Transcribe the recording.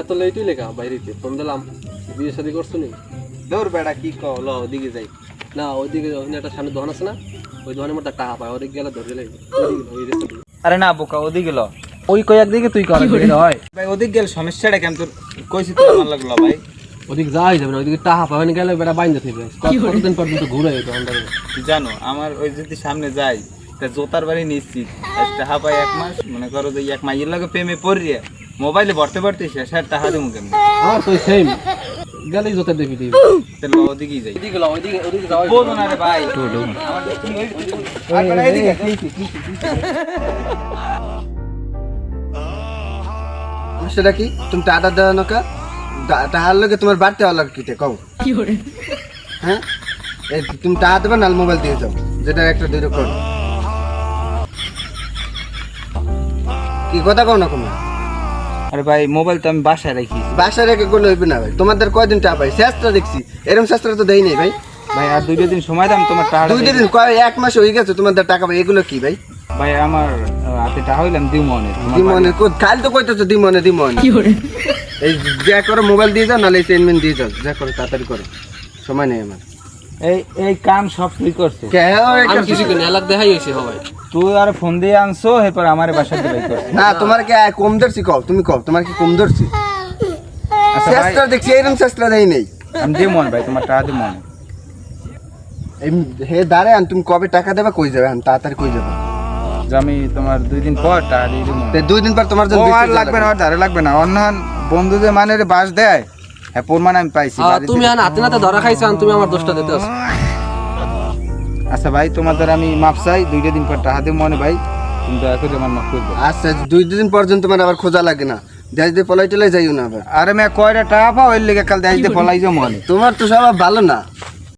এত লেটই লেখা বাইরেতে? ফোন দিলাম। বিয়ে শাদি করছ নি? দৌড় বেড়া কি কও? ল ওদিকে যাই। না ওইদিকে ওখানে একটা সামনে দোকান আছে না? ওই দোকানের মধ্যে টাকা পায়। ওদিকে গেলে ধরে গেলে। আরে না বোকা ওদিকে ল। ওই কই একদিকে তুই কর হয়। ভাই ওদিকে গেলে সমস্যাটা কেন তোর কইছি তো আমার লাগল ভাই। ওদিকে যাই যাবে না ওইদিকে টাকা পাবেন গেলে বেটা বাইন্দা থাকবে। কতদিন পর্যন্ত ঘুরে দোকানদার? তুই জানো আমার ওই যদি সামনে যাই তা জোতার বাড়ি নিশ্চিত। টাহা পাই এক মাস মনে করো যে এক মাইয়ের লাগে প্রেমে পড়িয়ে। মোবাইলে ভরতে ভরতে শেষ আর টাহা দেবো কেমন? আমার তো সেম গেলেই জোতে দেখবি দিবি তাহলে ওদিকেই যাই। এদিকে লাও ওইদিকে ওইদিকে যাও বলো না রে ভাই। আমাদের কি হয়েছে? আর বেড়া এদিকে। সেটা কি? তুমি টাটা দেওয়া নকা? টাহার লোকে তোমার বাড়তে হওয়ার কিতে কও? হ্যাঁ? এই তুমি টাকা দেবে নাল মোবাইল দিয়ে যাও। যেটা একটা দুই রকম। কি কথা কও না কমা আরে ভাই মোবাইল তো আমি বাসায় রাখি। বাসায় রেখে করলে হইবে না ভাই। তোমাদের কয়দিন টাকা পাই? শেষটা দেখছি। এরকম শেষটা তো দেই নাই ভাই। ভাই আর দুইটা দিন সময় দাম তোমার টাকা দুই। দিন কয় এক মাস হয়ে গেছে তোমাদের টাকা পাই। এগুলো কি ভাই? ভাই আমার হাতে টাকা হইলাম দিও মনে দিমনে কাল তো কইতেছো দিমনে দিমনে এই যা করো মোবাইল দিয়ে যাও নাহলে সেনমেন্ট দিয়ে যাও। যা করো তাড়াতাড়ি করো। সময় নেই আমার। এই এই কাম সব তুই করছ কে? আমি কিছু এলাক দেখাই হয়েছে হবে তুই আর ফোন দিয়ে আনছো এরপর আমার বাসা দিয়ে না তোমার কি কম ধরছি কও তুমি কও তোমার কি কম ধরছি? আচ্ছা চেষ্টা দেখছি এরকম চেষ্টা দেই নেই। আমি দিয়ে মন ভাই তোমার টাকা দিয়ে মন। এই হে দাঁড়ে আন তুমি কবে টাকা দেবে কই যাবে আন তাড়াতাড়ি কই যাবে? যে আমি তোমার দুই দিন পর টাকা দিয়ে দিব তে দুই দিন পর তোমার জন্য লাগবে না আর ধারে লাগবে না। অন্য বন্ধুদের মানে বাস দেয় হ্যাঁ প্রমাণ আমি পাইছি তুমি হাতে নাতে ধরা খাইছো তুমি আমার দোষটা দিতে আসো আচ্ছা ভাই তোমাদের আমি মাপ চাই দুইটা দিন পর টাকা মনে ভাই তুমি দয়া করে আমার মাফ করবে আচ্ছা দুই দিন পর্যন্ত তোমার আবার খোঁজা লাগে না। দেশ দিয়ে পলাই টলাই যাইও না আবার। আরে মে কয়টা টাকা পাও? এর লেগে কাল দেশ দিয়ে পলাই যাও মনে। তোমার তো সব ভালো না।